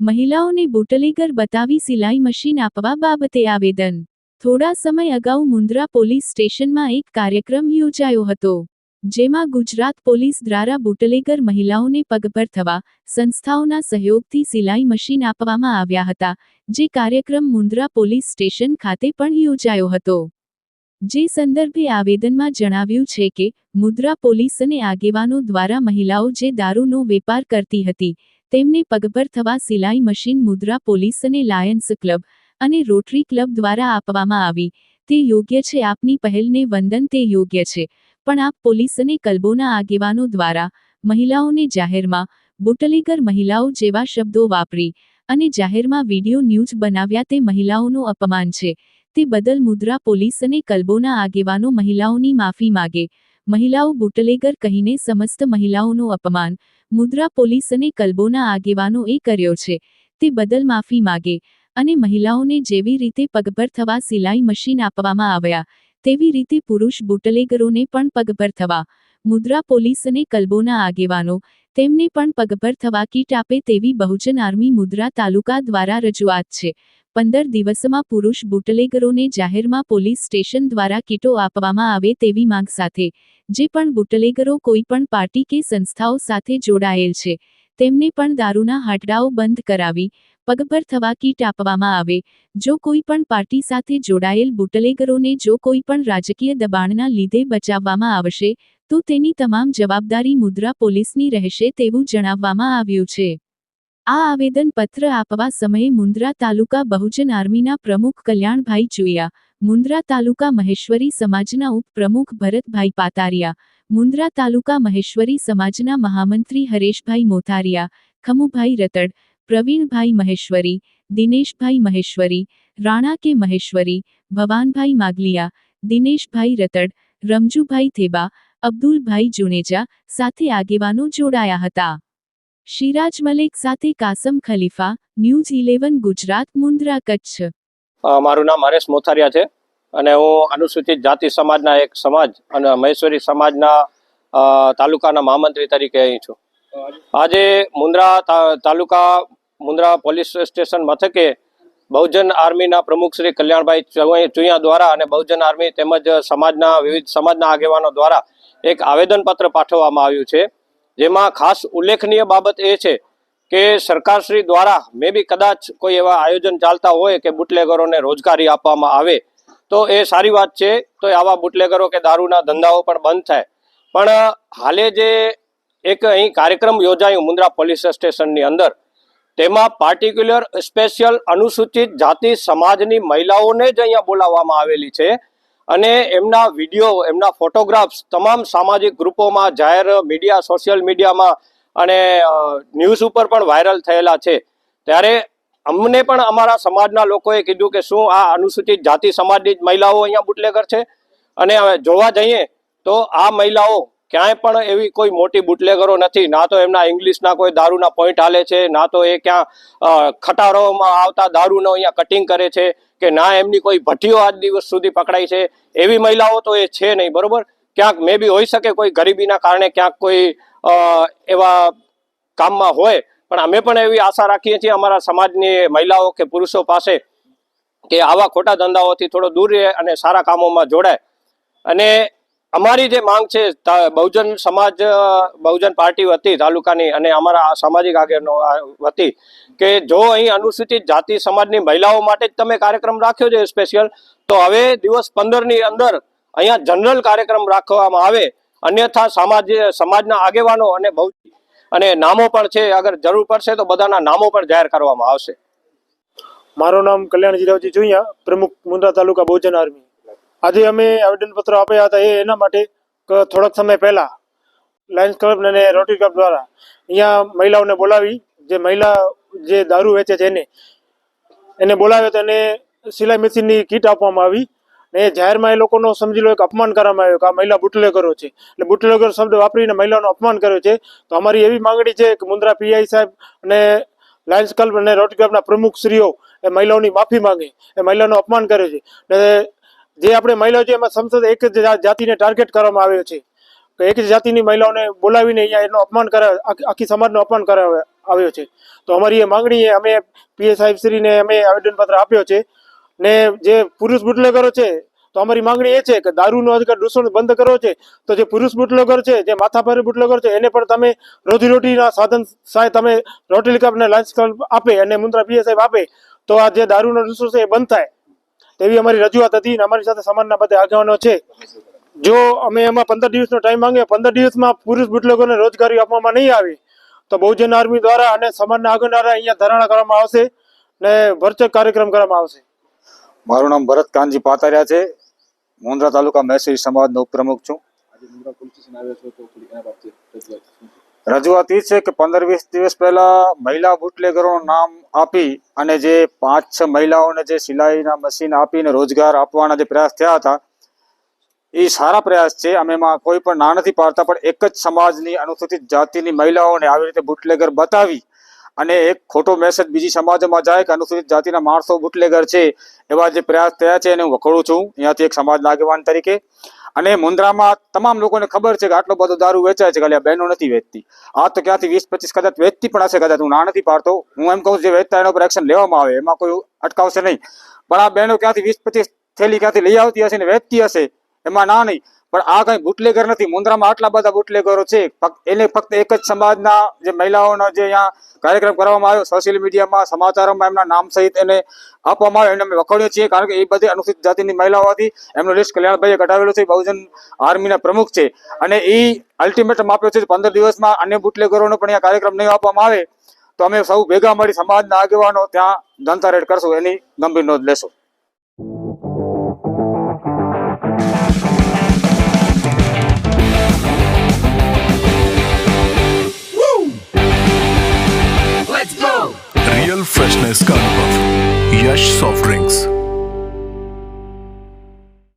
મહિલાઓને બુટલેગર બતાવી સિલાઈ મશીન આપવા બાબતે આવેદન. થોડા સમય અગાઉ મુન્દ્રા પોલીસ સ્ટેશનમાં એક કાર્યક્રમ યોજાયો હતો, જેમાં ગુજરાત પોલીસ દ્વારા બુટલેગર મહિલાઓને પગભર થવા સંસ્થાઓના સહયોગથી સિલાઈ મશીન આપવામાં આવ્યા હતા, જે કાર્યક્રમ મુન્દ્રા પોલીસ સ્ટેશન ખાતે પણ યોજાયો હતો. જે સંદર્ભે આવેદનમાં જણાવ્યું છે કે, મુદ્રા પોલીસ અને આગેવાનો દ્વારા મહિલાઓ જે દારૂનો વેપાર કરતી હતી, તેમને પગભર થવા સિલાઈ મશીન મુદ્રા પોલીસ અને લાયન્સ ક્લબ અને રોટરી ક્લબ દ્વારા આપવામાં આવી. તે યોગ્ય છે, આપની પહેલને વંદન તે યોગ્ય છે, પણ આપ પોલીસ અને કલબોના આગેવાનો દ્વારા મહિલાઓને જાહેરમાં બુટલેગર મહિલાઓ જેવા શબ્દો વાપરી અને જાહેરમાં વિડિયો ન્યૂઝ બનાવ્યા તે મહિલાઓનું અપમાન છે. તે બદલ મુદ્રા પોલીસ અને કલબોના આગેવાનો મહિલાઓની માફી માગે. મહિલાઓ બુટલેગર કહીને સમસ્ત મહિલાઓનું અપમાન. મુદ્રા પોલીસ અને કલબોના આગેવાનો એ કર્યો છે. તે બદલ માફી માગે અને મહિલાઓને જેવી રીતે પગભર થવા સિલાઈ મશીન આપવામાં આવ્યા, તેવી રીતે પુરુષ બુટલેગરોને પણ પગભર થવા. મુદ્રા પોલીસ અને કલબોના આગેવાનો, તેમને પણ પગભર થવા કીટ આપે તેવી બહુજન આર્મી મુદ્રા તાલુકા દ્વારા રજૂઆત છે. પંદર દિવસમાં પુરુષ બુટલેગરોને જાહેરમાં પોલીસ સ્ટેશન દ્વારા કીટો આપવામાં આવે તેવી માંગ સાથે, જે પણ બુટલેગરો કોઈ પણ પાર્ટી કે સંસ્થાઓ સાથે જોડાયેલ છે, તેમને પણ દારૂના હાટડાઓ બંધ કરાવી, પગભર થવા કીટ આપવામાં આવે, જો કોઈ પણ પાર્ટી સાથે જોડાયેલ બુટલેગરોને જો કોઈ પણ રાજકીય દબાણના લીધે બચાવવામાં આવશે, તો તેની તમામ જવાબદારી મુદ્રા પોલીસની રહેશે તેવું જણાવવામાં આવ્યું છે. આ આવેદન પત્ર આપવા સમયે મુન્દ્રા તાલુકા બહુજન આર્મીના પ્રમુખ કલ્યાણભાઈ ચુયા મુન્દ્રા તાલુકા મહેશ્વરી સમાજના ઉપપ્રમુખ ભરતભાઈ પાતારિયા મુન્દ્રા તાલુકા મહેશ્વરી સમાજના મહામંત્રી હરેશભાઈ મોથારિયા, ખમુભાઈ રતડ, પ્રવીણભાઈ મહેશ્વરી, દિનેશભાઈ મહેશ્વરી, રાણા કે મહેશ્વરી, ભવાનભાઈ માગલિયા, દિનેશભાઈ રતડ, રમજુભાઈ થેબા, અબ્દુલભાઈ જુનેજા સાથે આગેવાનો જોડાયા હતા. શિરાજ મલિક સાથે કાસમ ખલીફા, ન્યૂઝ ઇલેવન ગુજરાત, મુન્દ્રા કચ્છ. મારું નામ હરેશ મોથારિયા છે અને હું અનુસૂચિત જાતિ સમાજના એક સમાજ અને મહેશ્વરી સમાજના તાલુકાના મહામંત્રી તરીકે અહીં છું. આજે મુન્દ્રા તાલુકા મુન્દ્રા પોલીસ સ્ટેશન મથકે બહુજન આર્મીના પ્રમુખ શ્રી કલ્યાણભાઈ ચુયા દ્વારા અને બહુજન આર્મી તેમજ સમાજના વિવિધ સમાજના આગેવાનો દ્વારા એક આવેદનપત્ર પાઠવવામાં આવ્યું છે. જેમાં ખાસ ઉલ્લેખનીય બાબત એ છે કે સરકારશ્રી દ્વારા મે બી કદાચ કોઈ એવા આયોજન ચાલતા હોય કે બુટલેગરોને રોજગારી આપવામાં આવે, તો એ સારી વાત છે. તો આવા બુટલેગરો કે દારૂના ધંધાઓ પણ બંધ થાય. પણ હાલે જે એક અહીં કાર્યક્રમ યોજાયો મુન્દ્રા પોલીસ સ્ટેશનની અંદર, તેમાં પાર્ટિક્યુલર સ્પેશિયલ અનુસૂચિત જાતિ સમાજની મહિલાઓને જ અહીંયા બોલાવવામાં આવેલી છે. અને એમના વીડિયો, એમના ફોટોગ્રાફ્સ તમામ સામાજિક ગ્રુપોમાં, જાહેર મીડિયા, સોશિયલ મીડિયામાં અને ન્યૂઝ ઉપર પણ વાયરલ થયેલા છે. ત્યારે અમને પણ અમારા સમાજના લોકોએ કીધું કે શું આ અનુસૂચિત જાતિ સમાજની જ મહિલાઓ અહીંયા બુટલેગર છે? અને જોવા જઈએ તો આ મહિલાઓ ક્યાંય પણ એવી કોઈ મોટી બુટલેગરો નથી. ના તો એમના ઇંગ્લિશના કોઈ દારૂના પોઈન્ટ હાલે છે, ના તો એ ક્યાં ખટારોમાં આવતા દારૂનો અહીંયા કટિંગ કરે છે કે ના એમની કોઈ ભઠ્ઠીઓ આજ દિવસ સુધી પકડાઈ છે. એવી મહિલાઓ તો એ છે નહીં, બરોબર? ક્યાંક મે બી હોઈ શકે કોઈ ગરીબીના કારણે ક્યાંક કોઈ એવા કામમાં હોય, પણ અમે પણ એવી આશા રાખીએ છીએ અમારા સમાજની મહિલાઓ કે પુરુષો પાસે કે આવા ખોટા ધંધાઓથી થોડો દૂર રહે અને સારા કામોમાં જોડાય. અને અમારી જે માંગ છે બહુજન સમાજ બહુજન પાર્ટી વતી, તાલુકાની અને અમારા સામાજિક આગેવાનો વતી કે જો અહીં અનુસૂચિત જાતિ સમાજની મહિલાઓ માટે જ તમે કાર્યક્રમ રાખ્યો છે સ્પેશિયલ તો હવે દિવસ પંદરની અંદર અહીંયા જનરલ કાર્યક્રમ રાખવામાં આવે. અન્યથા સમાજ સમાજના આગેવાનો અને બહુ અને નામો પણ છે, અગર જરૂર પડશે તો બધાના નામો પણ જાહેર કરવામાં આવશે. મારું નામ કલ્યાણ જીરાવજી જોઈયા પ્રમુખ મુન્દ્રા તાલુકા બહુજન આર્મી. આજે અમે આવેદનપત્ર આપ્યા હતા એ એના માટે થોડાક સમય પહેલાં લાયન્સ ક્લબ અને રોટરી ક્લબ દ્વારા અહીંયા મહિલાઓને બોલાવી, જે મહિલા જે દારૂ વેચે છે એને એને બોલાવ્યો તો એને સિલાઈ મશીનની કીટ આપવામાં આવી ને જાહેરમાં એ લોકોનો સમજી લો એક અપમાન કરવામાં આવ્યો કે આ મહિલા બુટલેગરો છે. એટલે બુટલેગર શબ્દ વાપરીને મહિલાનો અપમાન કર્યો છે. તો અમારી એવી માંગણી છે કે મુન્દ્રા પીઆઈ સાહેબ અને લાયન્સ ક્લબ અને રોટરી ક્લબના પ્રમુખ શ્રીઓ એ મહિલાઓની માફી માંગે, એ મહિલાનું અપમાન કરે છે. ને જે આપણે મહિલાઓ છે, એમાં સંસદ એક જ જાતિને ટાર્ગેટ કરવામાં આવ્યો છે. કે એક જ જાતિની મહિલાઓને બોલાવીને અહીંયા એનું અપમાન કરે, આખી સમાજનું અપમાન કરાવે આવ્યો છે. તો અમારી એ માંગણી અમે પીએ સાહેબશ્રીને અમે આવેદનપત્ર આપ્યો છે ને જે પુરુષ બુટલેગરો છે, તો અમારી માંગણી એ છે કે દારૂનો અધિકાર દૂષણ બંધ કરવો છે. તો જે પુરુષ બુટલેગર છે, જે માથાભારે બુટલેગર છે, એને પણ તમે રોજીરોટીના સાધન સાહેબ તમે રોટલી લાંચ ક્લબ આપે અને મુન્દ્રા પીએ સાહેબ આપે, તો આ જે દારૂનો દૂષણ છે એ બંધ થાય. તેવી અમારી રજૂઆત હતી અને અમારી સાથે સમાજના બધા આગેવાનો છે. જો અમે એમાં પંદર દિવસનો ટાઈમ માંગે પંદર દિવસમાં પુરુષ બુટલેગરોને રોજગારી આપવામાં નહીં આવે, તો બહુજન આર્મી દ્વારા અને સમાજના આગળ દ્વારા અહીંયા ધરણા કરવામાં આવશે ને ભરચક કાર્યક્રમ કરવામાં આવશે. મારું નામ ભરત કાનજી પાતારિયા છે. મુન્દ્રા તાલુકા મહેસી સમાજનો ઉપપ્રમુખ છું. રજૂઆત એ છે કે પંદર વીસ દિવસ પહેલા મહિલા બુટલેગરોનું નામ આપી અને જે પાંચ છ મહિલાઓને જે સિલાઈના મશીન આપીને રોજગાર આપવાના જે પ્રયાસ થયા હતા એ સારા પ્રયાસ છે. અમે એમાં કોઈ પણ ના નથી પાડતા, પણ એક જ સમાજની અનુસૂચિત જાતિની મહિલાઓને આવી રીતે બુટલેગર બતાવી અને એક ખોટો મેસેજ બીજી સમાજમાં જાય કે અનુસૂચિત જાતિના માણસો બુટલેગર છે, એવા જે પ્રયાસ થયા છે એને હું વખોડું છું. અહીંયાથી એક સમાજના આગેવાન તરીકે. અને મુન્દ્રામાં તમામ લોકોને ખબર છે કે આટલો બધો દારૂ વેચાય છે ખાલી આ બહેનો નથી વેચતી. આ તો ક્યાંથી વીસ પચીસ કદાચ વેચતી પણ હશે, કદાચ હું ના નથી પાડતો. હું એમ કહું જે વેચતા એના ઉપર એક્શન લેવામાં આવે, એમાં કોઈ અટકાવશે નહીં. પણ આ બહેનો ક્યાંથી વીસ પચીસ થેલી ક્યાંથી લઈ આવતી હશે ને વેચતી હશે, એમાં ના નહીં. પણ આ કઈ બુટલેગર નથી. મુન્દ્રામાં આટલા બધા બુટલેગરો છે. એને ફક્ત એક જ સમાજના જે મહિલાઓનો જે અહીંયા કાર્યક્રમ કરવામાં આવ્યો સોશિયલ મીડિયામાં સમાચારોમાં એમના નામ સહિત એને આપવામાં આવ્યો. એને અમે વખોડીએ છીએ કારણ કે એ બધી અનુસૂચિત જાતિની મહિલાઓ હતી. એમનો લિસ્ટ કલ્યાણભાઈએ કઢાવેલું છે. બહુજન આર્મીના પ્રમુખ છે. અને એ અલ્ટિમેટમ આપ્યો છે પંદર દિવસમાં અન્ય બુટલેગરોનો પણ અહીંયા કાર્યક્રમ નહીં આપવામાં આવે. તો અમે સૌ ભેગા મળી સમાજના આગેવાનો ત્યાં જનતા રેડ કરશું. એની ગંભીર નોંધ લેશું. soft drinks.